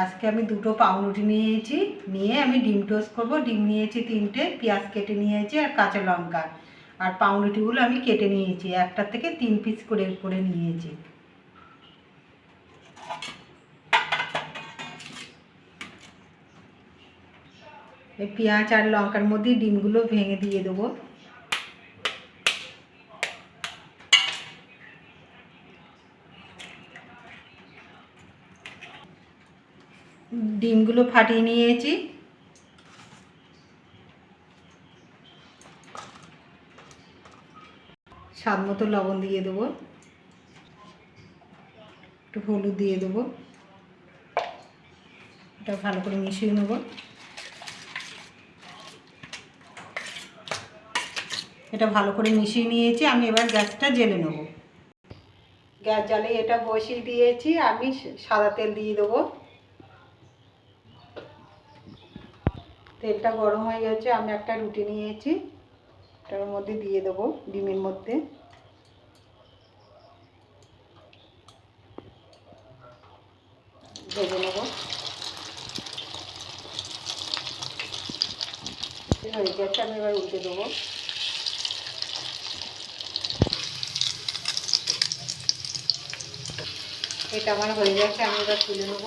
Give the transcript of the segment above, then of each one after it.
আজকে আমি দুটো পাউরুটি নিয়েছি, নিয়ে আমি ডিম টোস্ট করব। ডিম নিয়েছি তিনটে, পেঁয়াজ কেটে নিয়েছি আর কাঁচা লঙ্কা। আর পাউরুটিগুলো আমি কেটে নিয়েছি একটা থেকে তিন পিস করে করে নিয়েছি। পেঁয়াজ আর লঙ্কার মধ্যে ডিমগুলো ভেঙে দিয়ে দেবো। ডিমগুলো ফাটিয়ে নিয়েছি। স্বাদ মতো লবণ দিয়ে দেবো। একটু হলুদ দিয়ে দেবো। এটা ভালো করে মিশিয়ে নেব। এটা ভালো করে মিশিয়ে নিয়েছি। আমি এবার গ্যাসটা জেলে নেব। গ্যাস জ্বালে এটা বসিয়ে দিয়েছি। আমি সাদা তেল দিয়ে দেবো। তেলটা গরম হয়ে গেছে, আমি একটা রুটি নিয়েছি। এটার মধ্যে দিয়ে দেবো ডিমের মধ্যে। ভেজে নেব। হয়ে গেছে, আমি এবার উল্টে দেবো। এটা আমার হয়ে গেছে, আমি এবার তুলে নেব।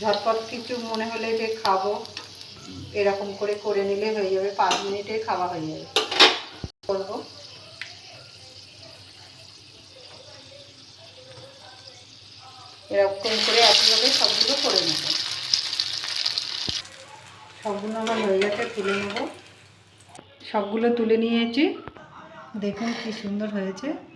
ঝটপট কিছু মনে হলে যে খাব, এরকম করে করে নিলে হয়ে যাবে, পাঁচ মিনিটে খাওয়া হয়ে যাবে। করব। এরকম করে একইভাবে সবগুলো করে নেব। সবগুলো আমার হয়ে গেছে, তুলে নেব। সবগুলো তুলে নিয়েছি। দেখুন কি সুন্দর হয়েছে।